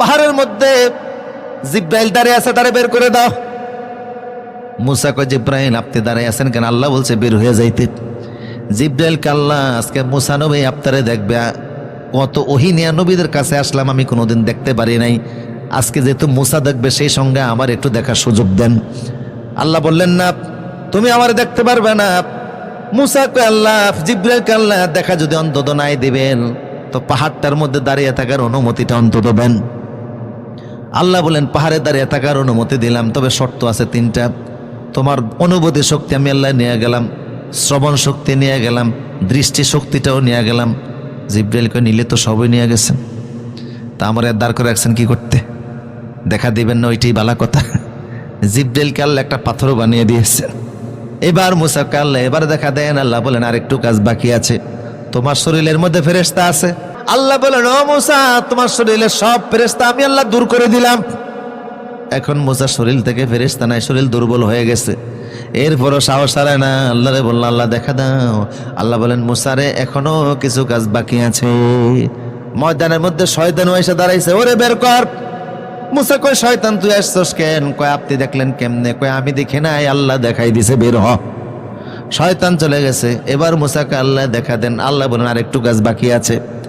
পাহাড়ের মধ্যে জিব্রাইল দাঁড়িয়ে আছে, তারে বের করে দাও। মুসা কয়, জিব্রাইল, আপনি দাঁড়িয়ে আছেন কেন? আল্লাহ বলছে, বের হয়ে যাইতে। জিব্রাইল কাল্লা আজকে মুসা নবী আপনারে দেখবে। কত ওহিনিয়া নবীদের কাছে আসলাম, আমি কোনোদিন দেখতে পারি নাই। আজকে যেহেতু মুসা দেখবে, সেই সঙ্গে আমার একটু দেখার সুযোগ দেন। আল্লাহ বললেন, না, তুমি আমার দেখতে পারবে না। মুসা আল্লাহ জিব্রাইল আল্লাহ দেখা যদি অন্তত নাই দিবেন। তো পাহাড়টার মধ্যে দাঁড়িয়ে থাকার অনুমতিটা অন্তত দেন। আল্লাহ বলেন, পাহাড়ে দাঁড়িয়ে থাকার অনুমতি দিলাম, তবে শর্ত আছে তিনটা। তোমার অনুভূতি শক্তি আমি আল্লাহ নিয়ে গেলাম, শ্রবণ শক্তি নিয়ে গেলাম, দৃষ্টি শক্তিটাও নিয়ে গেলাম। জিব্রাইলকে নিলে তো সবই নিয়ে গেছেন। তা আমার দাঁড় করে রাখছেন কি করতে? দেখা দিবেন না, ওইটাই বালা কথা। জিব্রাইলকে আল্লাহ একটা পাথরও বানিয়ে দিয়েছেন এবার মুসাকে আল্লাহ, এবার দেখা দেন, আল্লাহ বলেন আর একটু কাজ বাকি আছে। তোমার শরীরের মধ্যে ফেরেস্তা আছে। আল্লাহ বলেন, ও মুসা, তোমার শরীরে সব ফেরেস্তা আমি আল্লাহ দূর করে দিলাম। এখন মুসার শরীর থেকে ফেরেস্তা নাই, শরীর দুর্বল হয়ে গেছে। এরপরও সাহস হারায় না। আল্লাহ রে বলল আল্লাহ, দেখা দাও। আল্লাহ বলেন, মুসারে, এখনও কিছু কাজ বাকি আছে। ময়দানের মধ্যে শয়তান এসে দাঁড়াইছে, ওরে বের কর। মুসা কয়, শয়তান, তুই আসছস কেন? কয়, আপনি দেখলেন কেমনে? কয়, আমি দেখি নাই, আল্লাহ দেখাই দিছে, বের হ। শয়তান চলে গেছে। এবার মুসাকে আল্লাহ দেখা দেন। আল্লাহ বলেন আর একটু কাজ বাকি আছে।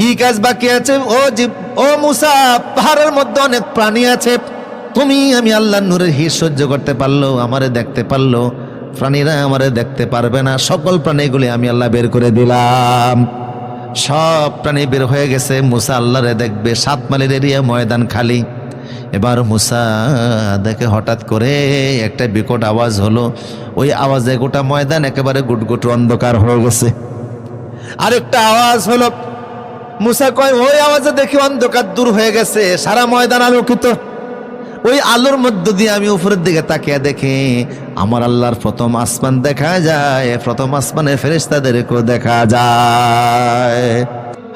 কি কাজ বাকি আছে? ও জীব, ও মুসা, পাহাড়ের মধ্যে অনেক প্রাণী আছে। তুমি, আমি আল্লাহ নূরের হির সহ্য করতে পারল, আমারে দেখতে পারল। প্রাণীরা আমারে দেখতে পারবে না। সকল প্রাণীগুলি আমি আল্লাহ বের করে দিলাম। সব প্রাণী বের হয়ে গেছে। মুসা আল্লাহরে দেখবে। সাত মাইলের এরিয়া, ময়দান খালি। এবার মুসা দেখে হঠাৎ করে একটা বিকট আওয়াজ হলো। ওই আওয়াজে গোটা ময়দান একেবারে গুটগুট অন্ধকার হয়ে গেছে। আরেকটা আওয়াজ হলো মুসা কয়, ওই আওয়াজে দেখি অন্ধকার দূর হয়ে গেছে। সারা ময়দান আলোকিত ওই আলোর মধ্য দিয়ে আমি উপরের দিকে তাকিয়ে দেখি, আমার আল্লাহর প্রথম আসমান দেখা যায়, প্রথম আসমানের ফেরেস্তাদেরকেও দেখা যায়।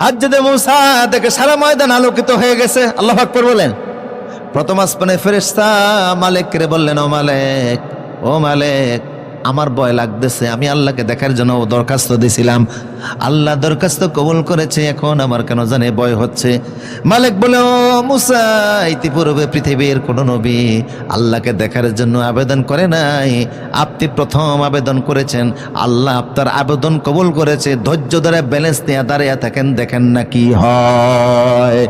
হাজ্জাদে মুসা দেখে সারা ময়দান আলোকিত হয়ে গেছে। আল্লাহ আকবর বলেন। প্রথম আসমানে ফেরেস্তা মালিক রে বললেন, ও মালিক ও মালিক আমার ভয় লাগতেছে, আমি আল্লাহকে দেখার জন্য দরখাস্ত দিছিলাম। আল্লাহ দরখাস্ত কবুল করেছে, এখন আমার কেন জানে ভয় হচ্ছে। মালিক বলে, ও মুসা, ইতিপূর্বে পৃথিবীর কোন নবী আল্লাহকে দেখার জন্য আবেদন করে নাই। আপনি প্রথম আবেদন করেছেন, আল্লাহ আপনার আবেদন কবুল করেছে। ধৈর্য ধরে ব্যালেন্স নিয়ে দাঁড়িয়ে থাকেন, দেখেন না কি হয়।